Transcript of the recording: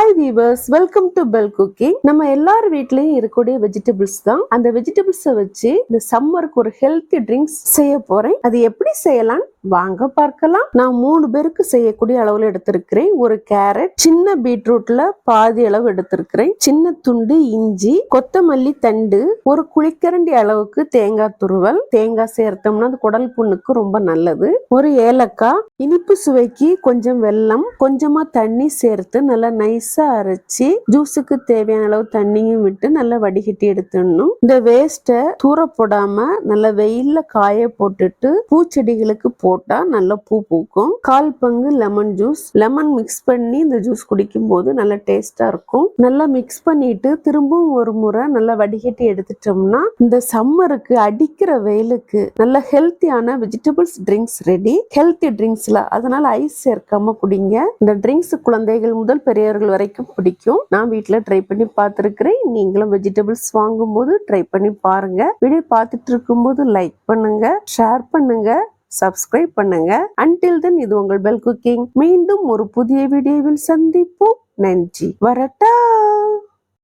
Hi viewers welcome to bell cooking நம்ம எல்லார் வீட்லயும் இருக்கக்கூடிய வெஜிடபிள்ஸ் தான். அந்த வெஜிடபிள்ஸை வச்சு இந்த சம்மருக்கு ஒரு ஹெல்த்தி ட்ரிங்க்ஸ் செய்ய போறேன். அது எப்படி செய்யலாம் வாங்க பார்க்கலாம். நான் மூணு பேருக்கு செய்யக்கூடிய அளவில் எடுத்திருக்கிறேன். ஒரு கேரட் சின்ன பீட்ரூட்ல பாதி அளவு எடுத்திருக்கிறேன். சின்ன துண்டு இஞ்சி கொத்தமல்லி தண்டு ஒரு குளிக்கரண்டி அளவுக்கு தேங்காய் துருவல். தேங்காய் சேர்த்தோம்னா அது குடல் புண்ணுக்கு ரொம்ப நல்லது. ஒரு ஏலக்காய் இனிப்பு சுவைக்கு கொஞ்சம் வெல்லம் கொஞ்சமா தண்ணி சேர்த்து நல்லா நைஸா அரைச்சி ஜூஸுக்கு தேவையான அளவு தண்ணியும் விட்டு நல்லா வடிகட்டி எடுத்துடணும். இந்த வேஸ்ட்டை தூர போடாம நல்லா வெயில்ல காய போட்டுட்டு பூச்செடிகளுக்கு போ போட்டால் நல்லா பூ பூக்கும். கால் பங்கு லெமன் ஜூஸ் லெமன் மிக்ஸ் பண்ணி இந்த ஜூஸ் குடிக்கும் போது நல்லா டேஸ்டாக இருக்கும். நல்லா மிக்ஸ் பண்ணிட்டு திரும்பவும் ஒரு முறை நல்லா வடிகட்டி எடுத்துட்டோம்னா இந்த சம்மருக்கு அடிக்கிற வெயிலுக்கு நல்ல ஹெல்த்தியான வெஜிடபிள்ஸ் ட்ரிங்க்ஸ் ரெடி ஹெல்த்தி ட்ரிங்க்ஸ்ல அதனால ஐஸ் சேர்க்காம குடிங்க. இந்த ட்ரிங்க்ஸ் குழந்தைகள் முதல் பெரியவர்கள் வரைக்கும் பிடிக்கும். நான் வீட்டில் ட்ரை பண்ணி பார்த்துருக்கிறேன். நீங்களும் வெஜிடபிள்ஸ் வாங்கும்போது ட்ரை பண்ணி பாருங்க. வீடியோ பார்த்துட்டு இருக்கும்போது லைக் பண்ணுங்க. ஷேர் பண்ணுங்க. சப்ஸ்கிரைப் பண்ணுங்க. அன்டில் தென் இது உங்கள் பெல் குக்கிங் மீண்டும் ஒரு புதிய வீடியோவில் சந்திப்போம். நன்றி. வரட்டா!